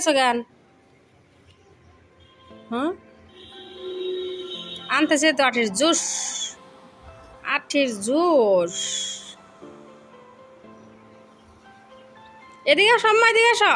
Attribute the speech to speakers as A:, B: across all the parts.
A: গেছো গান হ্যাঁ আনতেছে তো আঠের জুস আঠের জুস এদিকে সময় দিকে এসো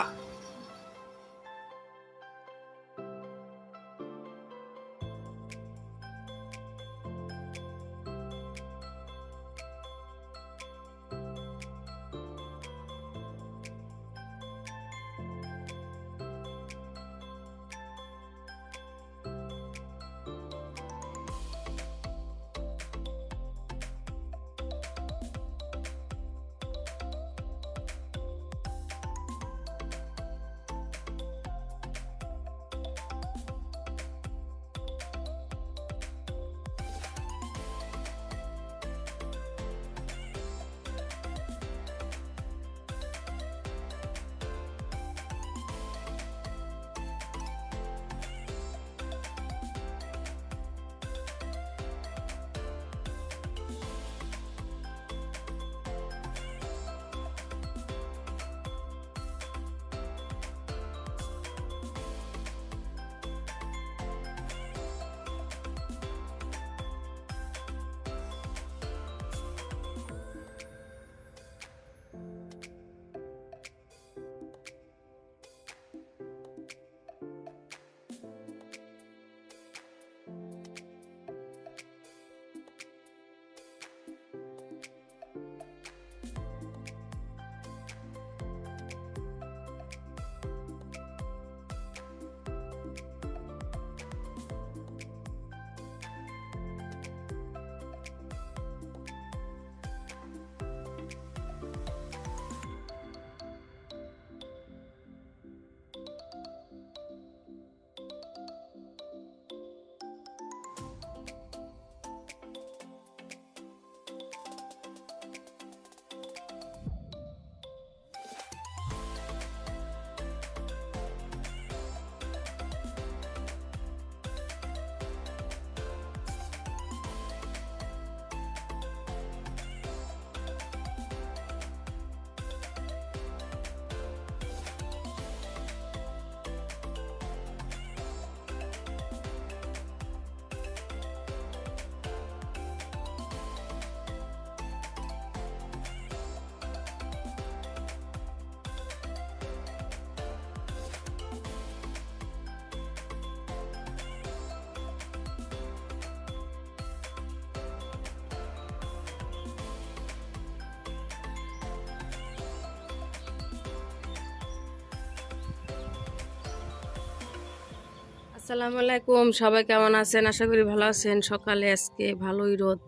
A: আসসালামু আলাইকুম, সবাই কেমন আছেন? আশা করি ভালো আছেন। সকালে আজকে ভালোই রোদ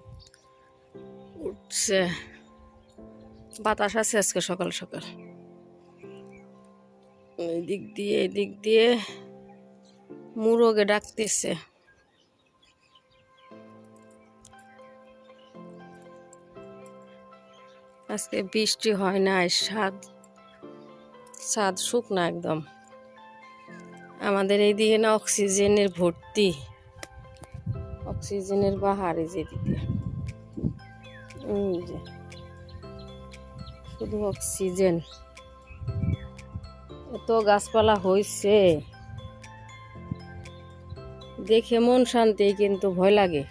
A: উঠছে। বাতাস আছে আজকে সকাল সকাল। এই দিক দিয়ে এই দিক দিয়ে মুরগে ডাকতেছে। আজকে বৃষ্টি হয় না সাদ সাদ শুকনা একদম। আমাদের এইদিকে না অক্সিজেনের ভর্তি। অক্সিজেনের বাহারে যেদিকে। এই শুধু অক্সিজেন। এত গাছপালা হয়েছে দেখে মন শান্তি, কিন্তু ভয় লাগে।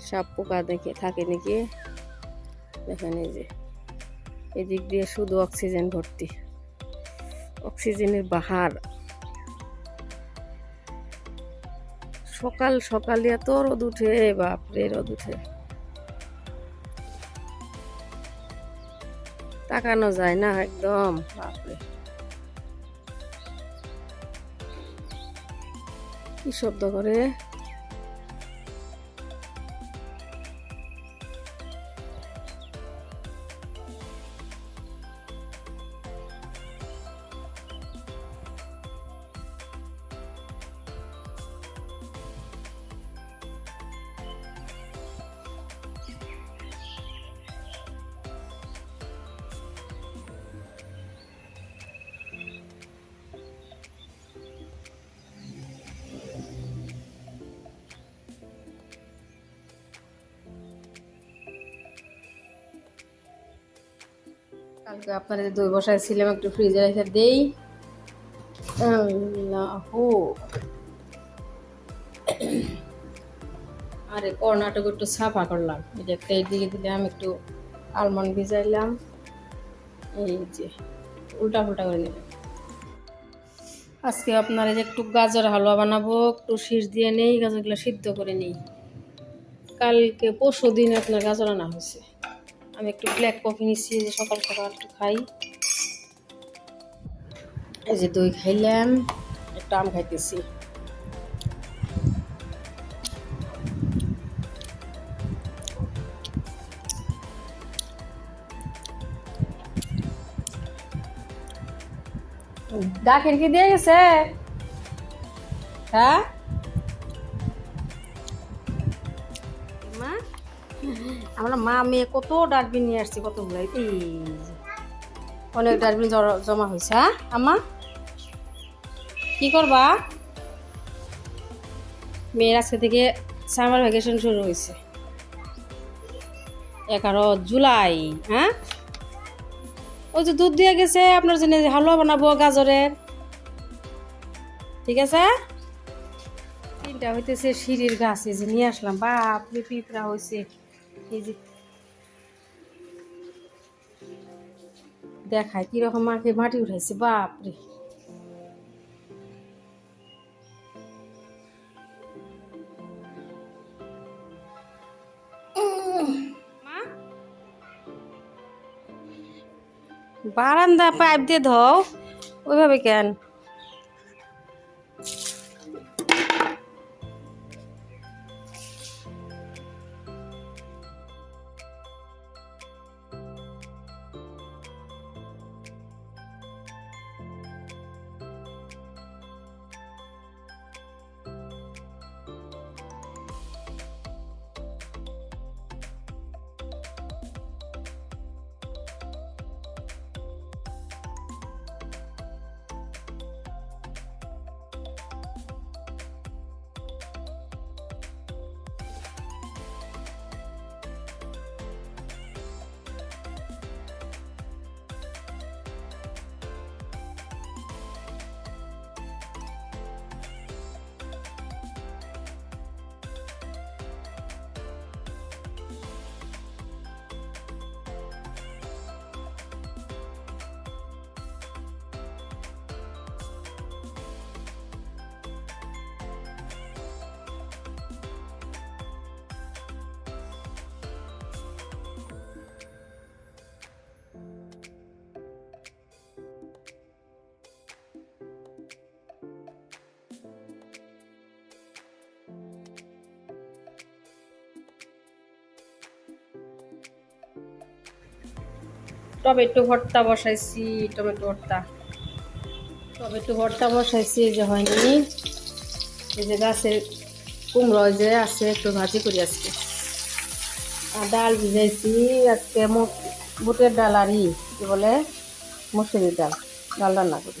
A: সাপ পোকা দেখে থাকে নাকি? দেখেন এই যে, এদিক দিয়ে শুধু অক্সিজেন ভর্তি। অক্সিজেনের বাহার। সকাল সকাল এত রোদ উঠে, বাপরে, রোদ উঠে। তাকানো যায় না একদম, বাপরে। কি শব্দ করে? কালকে আপনাদের দই বসাইছিলাম একটু ফ্রিজে রেখে দেই। আরে, কর্ণাটক একটু সাফা করলাম। এটা একটা এদিকে দিলাম, একটু আলমন্ড ভিজাইলাম। এই যে উল্টা ফুল্টা করে নিলাম আজকে আপনার এই যে একটু গাজর হালুয়া বানাবো, একটু শীষ দিয়ে নেই, গাজরগুলো সিদ্ধ করে নেই। কালকে পরশু দিন আপনার গাজর আনা হয়েছে। আমি একটু ব্ল্যাক কফি নিচ্ছি যে সকাল সকাল একটু খাই। এই যে দই খাইলাম, একটু আম খাইতেছি। ডাকের কি দিয়ে গেছে? হ্যাঁ? আমরা মা, মেয়ে কত ডাস্টবিন নিয়ে আসছি, কতগুলো? এই অনেক ডাস্টবিন জমা হয়েছে হ্যাঁ? আমা কি করবা? মেয়ের আজকে থেকে সামার ভ্যাকেশন শুরু হয়েছে। এগারো জুলাই হ্যাঁ? ওই যে দুধ দিয়ে গেছে, আপনার জন্য হালুয়া বানাবো, গাজরের। ঠিক আছে? তিনটা হইতেছে সিঁড়ির গাছ যে নিয়ে আসলাম। বাপরে, পিঁপড়া হয়েছে এই যে। দেখায় কীরকম মাকে মাটি উঠাইছে বাপরে। মা? বারান্দা পাইপ দিয়ে ধও ওইভাবে কেন? টমেটো ভর্তা বসাইছি, টমেটো ভর্তা। টমেটো ভর্তা বসাইছি যে হয়নি। এই যে গাছের কুমড়ো যে আছে, একটু ভাজি করি আজকে। আর ডাল ভিজাইছি, আজকে বুটের ডাল আর ই, কি বলে? মুসুরির ডাল ডাল রান্না করি।